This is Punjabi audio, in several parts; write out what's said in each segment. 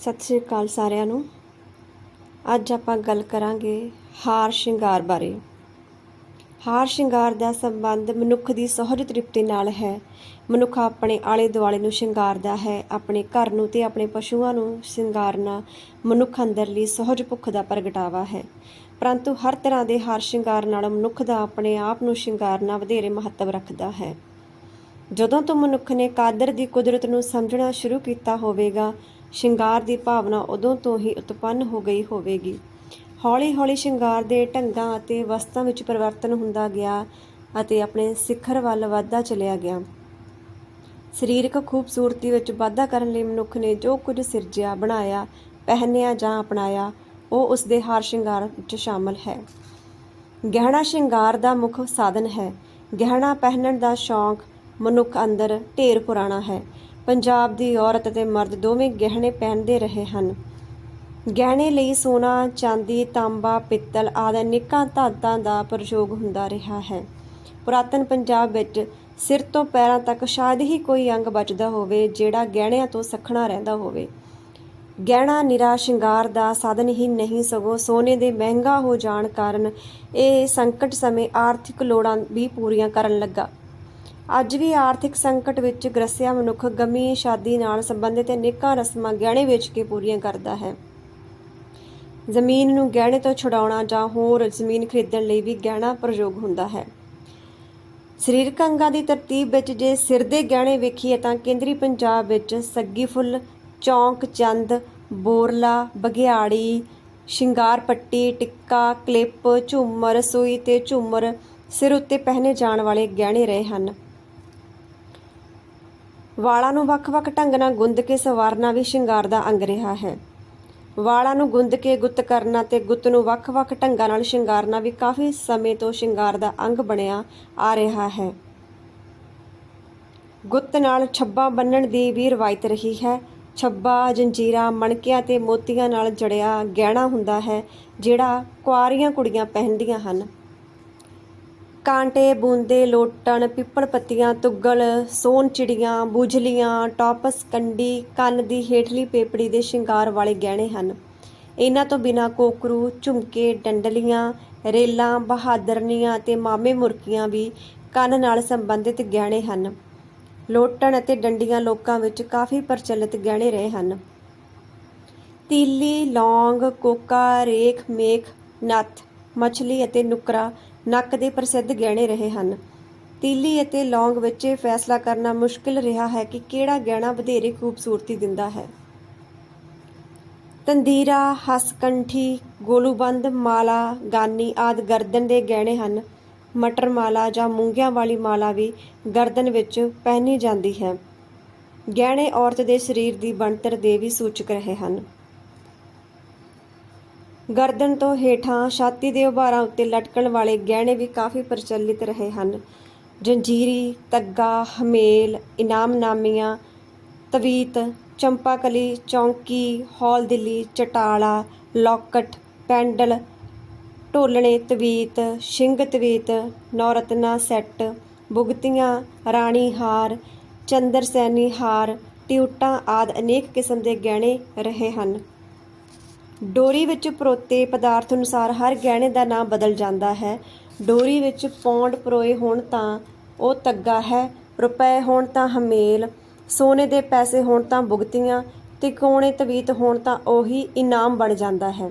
ਸਤਿ ਸ਼੍ਰੀ ਅਕਾਲ ਸਾਰਿਆਂ ਨੂੰ। ਅੱਜ ਆਪਾਂ ਗੱਲ ਕਰਾਂਗੇ ਹਾਰ ਸ਼ਿੰਗਾਰ ਬਾਰੇ। ਹਾਰ ਸ਼ਿੰਗਾਰ ਦਾ ਸੰਬੰਧ ਮਨੁੱਖ ਦੀ ਸਹਿਜ ਤ੍ਰਿਪਤੀ ਨਾਲ ਹੈ। ਮਨੁੱਖ ਆਪਣੇ ਆਲੇ ਦੁਆਲੇ ਨੂੰ ਸ਼ਿੰਗਾਰਦਾ ਹੈ, ਆਪਣੇ ਘਰ ਨੂੰ ਤੇ ਆਪਣੇ ਪਸ਼ੂਆਂ ਨੂੰ ਸ਼ਿੰਗਾਰਨਾ ਮਨੁੱਖ ਅੰਦਰਲੀ ਸਹਿਜ ਭੁੱਖ ਦਾ ਪ੍ਰਗਟਾਵਾ ਹੈ। ਪਰੰਤੂ ਹਰ ਤਰ੍ਹਾਂ ਦੇ ਹਾਰ ਸ਼ਿੰਗਾਰ ਨਾਲ ਮਨੁੱਖ ਦਾ ਆਪਣੇ ਆਪ ਨੂੰ ਸ਼ਿੰਗਾਰਨਾ ਵਧੇਰੇ ਮਹੱਤਵ ਰੱਖਦਾ ਹੈ। ਜਦੋਂ ਤੋਂ ਮਨੁੱਖ ਨੇ ਕਾਦਰ ਦੀ ਕੁਦਰਤ ਨੂੰ ਸਮਝਣਾ ਸ਼ੁਰੂ ਕੀਤਾ ਹੋਵੇਗਾ ਸ਼ਿੰਗਾਰ ਦੀ ਭਾਵਨਾ ਉਦੋਂ ਤੋਂ ਹੀ ਉਤਪੰਨ ਹੋ ਗਈ ਹੋਵੇਗੀ। ਹੌਲੀ-ਹੌਲੀ ਸ਼ਿੰਗਾਰ ਦੇ ਢੰਗਾਂ ਅਤੇ ਵਸਤਾਂ ਵਿੱਚ ਪਰਿਵਰਤਨ ਹੁੰਦਾ ਗਿਆ ਅਤੇ ਆਪਣੇ ਸਿਖਰ ਵੱਲ ਵਧਦਾ ਚਲਿਆ ਗਿਆ। ਸਰੀਰਕ ਖੂਬਸੂਰਤੀ ਵਿੱਚ ਵਾਧਾ ਕਰਨ ਲਈ ਮਨੁੱਖ ਨੇ ਜੋ ਕੁਝ ਸਿਰਜਿਆ, ਬਣਾਇਆ, ਪਹਿਨਿਆ ਜਾਂ ਅਪਣਾਇਆ, ਉਹ ਉਸ ਦੇ ਹਾਰ ਸ਼ਿੰਗਾਰ ਵਿੱਚ ਸ਼ਾਮਲ ਹੈ। ਗਹਿਣਾ ਸ਼ਿੰਗਾਰ ਦਾ ਮੁੱਖ ਸਾਧਨ ਹੈ। ਗਹਿਣਾ ਪਹਿਨਣ ਦਾ ਸ਼ੌਂਕ ਮਨੁੱਖ ਅੰਦਰ ਢੇਰ ਪੁਰਾਣਾ ਹੈ। ਪੰਜਾਬ ਦੀ ਔਰਤ ਅਤੇ ਮਰਦ ਦੋਵੇਂ ਗਹਿਣੇ ਪਹਿਨਦੇ ਰਹੇ ਹਨ। ਗਹਿਣੇ ਲਈ ਸੋਨਾ, ਚਾਂਦੀ, ਤਾਂਬਾ, ਪਿੱਤਲ ਆਦਿ ਅਨੇਕਾਂ ਧਾਤਾਂ ਦਾ ਪ੍ਰਯੋਗ ਹੁੰਦਾ ਰਿਹਾ ਹੈ। ਪੁਰਾਤਨ ਪੰਜਾਬ ਵਿੱਚ ਸਿਰ ਤੋਂ ਪੈਰਾਂ ਤੱਕ ਸ਼ਾਇਦ ਹੀ ਕੋਈ ਅੰਗ ਬਚਦਾ ਹੋਵੇ, ਜਿਹੜਾ ਗਹਿਣਿਆਂ ਤੋਂ ਸਖਣਾ ਰਹਿੰਦਾ ਹੋਵੇ। ਗਹਿਣਾ ਨਿਰਾ ਸ਼ਿੰਗਾਰ ਦਾ ਸਾਧਨ ਹੀ ਨਹੀਂ, ਸਗੋਂ ਸੋਨੇ ਦੇ ਮਹਿੰਗਾ ਹੋ ਜਾਣ ਕਾਰਨ ਇਹ ਸੰਕਟ ਸਮੇਂ ਆਰਥਿਕ ਲੋੜਾਂ ਵੀ ਪੂਰੀਆਂ ਕਰਨ ਲੱਗਾ। ਅੱਜ ਵੀ ਆਰਥਿਕ ਸੰਕਟ ਵਿੱਚ ਗ੍ਰਸਿਆ ਮਨੁੱਖ ਗਮੀ, ਸ਼ਾਦੀ ਨਾਲ ਸੰਬੰਧਿਤ ਅਨੇਕਾਂ ਰਸਮਾਂ ਗਹਿਣੇ ਵੇਚ ਕੇ ਪੂਰੀਆਂ ਕਰਦਾ ਹੈ। ਜ਼ਮੀਨ ਨੂੰ ਗਹਿਣੇ ਤੋਂ ਛੁਡਾਉਣਾ ਜਾਂ ਹੋਰ ਜ਼ਮੀਨ ਖਰੀਦਣ ਲਈ ਵੀ ਗਹਿਣਾ ਪ੍ਰਯੋਗ ਹੁੰਦਾ ਹੈ। ਸਰੀਰਕ ਅੰਗਾਂ ਦੀ ਤਰਤੀਬ ਵਿੱਚ ਜੇ ਸਿਰ ਦੇ ਗਹਿਣੇ ਵੇਖੀਏ ਤਾਂ ਕੇਂਦਰੀ ਪੰਜਾਬ ਵਿੱਚ ਸੱਗੀ ਫੁੱਲ, ਚੌਂਕ, ਚੰਦ, ਬੋਰਲਾ, ਬਘਿਆੜੀ, ਸ਼ਿੰਗਾਰ ਪੱਟੀ, ਟਿੱਕਾ, ਕਲਿੱਪ, ਝੂਮਰ, ਸੂਈ ਤੇ ਝੂਮਰ ਸਿਰ ਉੱਤੇ ਪਹਿਨੇ ਜਾਣ ਵਾਲੇ ਗਹਿਣੇ ਰਹੇ ਹਨ। ਵਾਲਾਂ ਨੂੰ ਵੱਖ-ਵੱਖ ਢੰਗ ਨਾਲ ਗੁੰਦ ਕੇ ਸਵਾਰਨਾ ਵੀ ਸ਼ਿੰਗਾਰ ਦਾ ਅੰਗ ਰਿਹਾ ਹੈ। ਵਾਲਾਂ ਨੂੰ ਗੁੰਦ ਕੇ ਗੁੱਤ ਕਰਨਾ ਤੇ ਗੁੱਤ ਨੂੰ ਵੱਖ-ਵੱਖ ਢੰਗਾਂ ਨਾਲ ਸ਼ਿੰਗਾਰਨਾ ਵੀ ਕਾਫੀ ਸਮੇਂ ਤੋਂ ਸ਼ਿੰਗਾਰ ਦਾ ਅੰਗ ਬਣਿਆ ਆ ਰਿਹਾ ਹੈ। ਗੁੱਤ ਨਾਲ ਛੱਬਾ ਬੰਨਣ ਦੀ ਵੀ ਰਵਾਇਤ ਰਹੀ ਹੈ। ਛੱਬਾ ਜੰਜੀਰਾ, ਮਣਕਿਆਂ ਤੇ ਮੋਤੀਆਂ ਨਾਲ ਜੜਿਆ ਗਹਿਣਾ ਹੁੰਦਾ ਹੈ, ਜਿਹੜਾ ਕੁਆਰੀਆਂ ਕੁੜੀਆਂ ਪਹਿਨਦੀਆਂ ਹਨ। ਕਾਂਟੇ ਬੂੰਦੇ ਲੋਟਣ, ਪਿੱਪਲ ਪੱਤੀਆਂ ਤੁੱਗਲ, ਸੋਨ ਚਿੜੀਆਂ, ਬੁਝਲੀਆਂ, ਟਾਪਸ ਕੰਡੀ, ਕੰਨ ਦੀ ਹੇਠਲੀ ਪੇਪੜੀ ਦੇ ਸ਼ਿੰਗਾਰ ਵਾਲੇ ਗਹਿਣੇ ਹਨ। ਇਹਨਾਂ ਤੋਂ ਬਿਨਾ ਕੋਕਰੂ, ਝੁਮਕੇ, ਡੰਡਲੀਆਂ, ਰੇਲਾਂ, ਬਹਾਦਰਨੀਆਂ ਤੇ ਮਾਮੇ ਮੁਰਕੀਆਂ ਵੀ ਕੰਨ ਨਾਲ ਸੰਬੰਧਿਤ ਗਹਿਣੇ ਹਨ। ਲੋਟਣ ਅਤੇ ਡੰਡੀਆਂ ਲੋਕਾਂ ਵਿੱਚ ਕਾਫੀ ਪ੍ਰਚਲਿਤ ਗਹਿਣੇ ਰਹੇ ਹਨ। ਤੀਲੀ, ਲੌਂਗ, ਕੋਕਾ, ਰੇਖ, ਮੇਖ, ਨੱਥ, ਮਛਲੀ ਅਤੇ ਨੁਕਰਾ ਨੱਕ ਦੇ ਪ੍ਰਸਿੱਧ ਗਹਿਣੇ ਰਹੇ ਹਨ। ਤੀਲੀ ਅਤੇ ਲੌਂਗ ਵਿੱਚ ਇਹ ਫੈਸਲਾ ਕਰਨਾ ਮੁਸ਼ਕਿਲ ਰਿਹਾ ਹੈ ਕਿ ਕਿਹੜਾ ਗਹਿਣਾ ਵਧੇਰੇ ਖੂਬਸੂਰਤੀ ਦਿੰਦਾ ਹੈ। ਤੰਦੀਰਾ, ਹਸਕੰਠੀ, ਗੋਲੂਬੰਦ, ਮਾਲਾ, ਗਾਨੀ ਆਦ ਗਰਦਨ ਦੇ ਗਹਿਣੇ ਹਨ। ਮਟਰ ਮਾਲਾ ਜਾਂ ਮੂੰਗਿਆਂ ਵਾਲੀ ਮਾਲਾ ਵੀ ਗਰਦਨ ਵਿੱਚ ਪਹਿਨੀ ਜਾਂਦੀ ਹੈ। ਗਹਿਣੇ ਔਰਤ ਦੇ ਸਰੀਰ ਦੀ ਬਣਤਰ ਦੇ ਵੀ ਸੂਚਕ ਰਹੇ ਹਨ। ਗਰਦਨ ਤੋਂ ਹੇਠਾਂ ਛਾਤੀ ਦੇ ਉਭਾਰਾਂ ਉੱਤੇ ਲਟਕਣ ਵਾਲੇ ਗਹਿਣੇ ਵੀ ਕਾਫੀ ਪ੍ਰਚਲਿਤ ਰਹੇ ਹਨ। ਜੰਜੀਰੀ, ਤੱਗਾ, ਹਮੇਲ, ਇਨਾਮਨਾਮੀਆਂ, ਤਵੀਤ, ਚੰਪਾਕਲੀ, ਚੌਂਕੀ ਹੌਲ ਦਿੱਲੀ ਚਟਾਲਾ, ਲੌਕਟ, ਪੈਂਡਲ, ਢੋਲਣੇ ਤਵੀਤ ਸਿੰਘ ਤਵੀਤ, ਨੌਰਤਨਾ ਸੈੱਟ, ਬੁਗਤੀਆਂ, ਰਾਣੀ ਹਾਰ, ਚੰਦਰ ਸੈਨੀ ਹਾਰ, ਟਿਊਟਾਂ ਆਦ ਅਨੇਕ ਕਿਸਮ ਦੇ ਗਹਿਣੇ ਰਹੇ ਹਨ। ਡੋਰੀ ਵਿੱਚ ਪਰੋਤੇ ਪਦਾਰਥ ਅਨੁਸਾਰ ਹਰ ਗਹਿਣੇ ਦਾ ਨਾਮ ਬਦਲ ਜਾਂਦਾ ਹੈ। ਡੋਰੀ ਵਿੱਚ ਪੌਂਡ ਪਰੋਏ ਹੋਣ ਤਾਂ ਉਹ ਤੱਗਾ ਹੈ, ਰੁਪਏ ਹੋਣ ਤਾਂ ਹਮੇਲ, ਸੋਨੇ ਦੇ ਪੈਸੇ ਹੋਣ ਤਾਂ ਬੁਗਤੀਆਂ ਤੇ ਕੋਣੇ ਤਵੀਤ ਹੋਣ ਤਾਂ ਉਹੀ ਇਨਾਮ ਬਣ ਜਾਂਦਾ ਹੈ।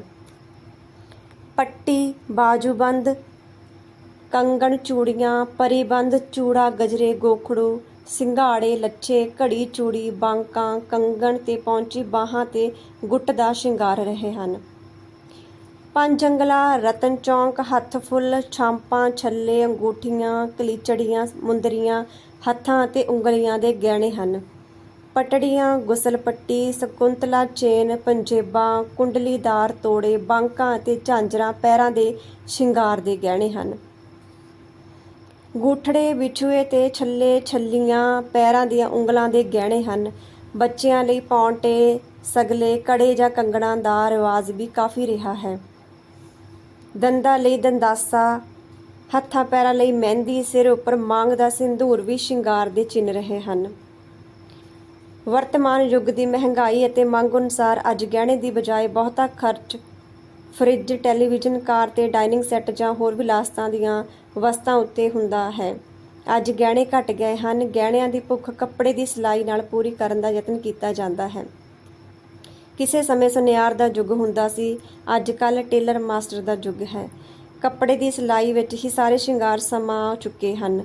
ਪੱਟੀ ਬਾਜੂਬੰਦ ਕੰਗਣ ਚੂੜੀਆਂ ਪਰੀਬੰਦ ਚੂੜਾ, ਗਜਰੇ, ਗੋਖੜੂ ਸਿੰਘਾੜੇ ਲੱਛੇ, ਘੜੀ ਚੂੜੀ, ਬਾਂਕਾਂ, ਕੰਗਣ ਤੇ ਪਹੁੰਚੀ ਬਾਹਾਂ ਤੇ ਗੁੱਟ ਦਾ ਸ਼ਿੰਗਾਰ ਰਹੇ ਹਨ। ਪੰਜ ਅੰਗਲਾ, ਰਤਨ ਚੌਂਕ, ਹੱਥ ਫੁੱਲ, ਛਾਂਪਾਂ, ਛੱਲੇ, ਅੰਗੂਠੀਆਂ, ਕਲੀਚੜੀਆਂ, ਮੁੰਦਰੀਆਂ, ਹੱਥਾਂ ਅਤੇ ਉਂਗਲੀਆਂ ਦੇ ਗਹਿਣੇ ਹਨ। ਪਟੜੀਆਂ, ਗੁਸਲ ਪੱਟੀ, ਸਕੁੰਤਲਾ ਚੇਨ, ਪੰਜੇਬਾਂ, ਕੁੰਡਲੀਦਾਰ ਤੋੜੇ, ਬਾਂਕਾਂ ਅਤੇ ਝਾਂਜਰਾਂ ਪੈਰਾਂ ਦੇ ਸ਼ਿੰਗਾਰ ਦੇ ਗਹਿਣੇ ਹਨ। ਗੂਠੜੇ, ਵਿਛੂਏ ਤੇ ਛੱਲੇ ਛੱਲੀਆਂ ਪੈਰਾਂ ਦੀਆਂ ਉਂਗਲਾਂ ਦੇ ਗਹਿਣੇ ਹਨ। ਬੱਚਿਆਂ ਲਈ ਪੌਂਟੇ, ਸਗਲੇ, ਕੜੇ ਜਾਂ ਕੰਗਣਾਂ ਦਾ ਰਿਵਾਜ ਵੀ ਕਾਫੀ ਰਿਹਾ ਹੈ। ਦੰਦਾਂ ਲਈ ਦੰਦਾਸਾ, ਹੱਥਾਂ ਪੈਰਾਂ ਲਈ ਮਹਿੰਦੀ, ਸਿਰ ਉੱਪਰ ਮੰਗ ਦਾ ਸਿੰਧੂਰ ਵੀ ਸ਼ਿੰਗਾਰ ਦੇ ਚਿੰਨ੍ਹ ਰਹੇ ਹਨ। ਵਰਤਮਾਨ ਯੁੱਗ ਦੀ ਮਹਿੰਗਾਈ ਅਤੇ ਮੰਗ ਅਨੁਸਾਰ ਅੱਜ ਗਹਿਣੇ ਦੀ ਬਜਾਏ ਬਹੁਤਾ ਖਰਚ ਫਰਿੱਜ, ਟੈਲੀਵਿਜ਼ਨ, ਕਾਰ ਤੇ ਡਾਈਨਿੰਗ ਸੈੱਟ ਜਾਂ ਹੋਰ ਵਿਲਾਸਤਾਂ ਦੀਆਂ ਵਸਤਾਂ ਉੱਤੇ ਹੁੰਦਾ ਹੈ। ਅੱਜ ਗਹਿਣੇ ਘਟ ਗਏ ਹਨ। ਗਹਿਣਿਆਂ ਦੀ ਭੁੱਖ ਕੱਪੜੇ ਦੀ ਸਿਲਾਈ ਨਾਲ ਪੂਰੀ ਕਰਨ ਦਾ ਯਤਨ ਕੀਤਾ ਜਾਂਦਾ ਹੈ। ਕਿਸੇ ਸਮੇਂ ਸੁਨਿਆਰ ਦਾ ਯੁੱਗ ਹੁੰਦਾ ਸੀ। ਅੱਜ ਕੱਲ ਟੇਲਰ ਮਾਸਟਰ ਦਾ ਯੁੱਗ ਹੈ। ਕੱਪੜੇ ਦੀ ਸਿਲਾਈ ਵਿੱਚ ਹੀ ਸਾਰੇ ਸ਼ਿੰਗਾਰ ਸਮਾ ਚੁੱਕੇ ਹਨ।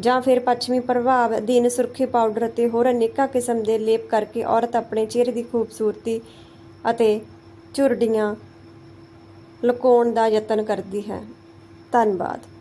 ਜਾਂ ਫਿਰ ਪੱਛਮੀ ਪ੍ਰਭਾਵ ਅਧੀਨ ਸੁਰਖੀ ਪਾਊਡਰ ਅਤੇ ਹੋਰ ਅਨੇਕਾਂ ਕਿਸਮ ਦੇ ਲੇਪ ਕਰਕੇ ਔਰਤ ਆਪਣੇ ਚਿਹਰੇ ਦੀ ਖੂਬਸੂਰਤੀ ਅਤੇ ਝੁਰੜੀਆਂ ਲੁਕਾਉਣ ਦਾ ਯਤਨ ਕਰਦੀ ਹੈ। ਧੰਨਵਾਦ।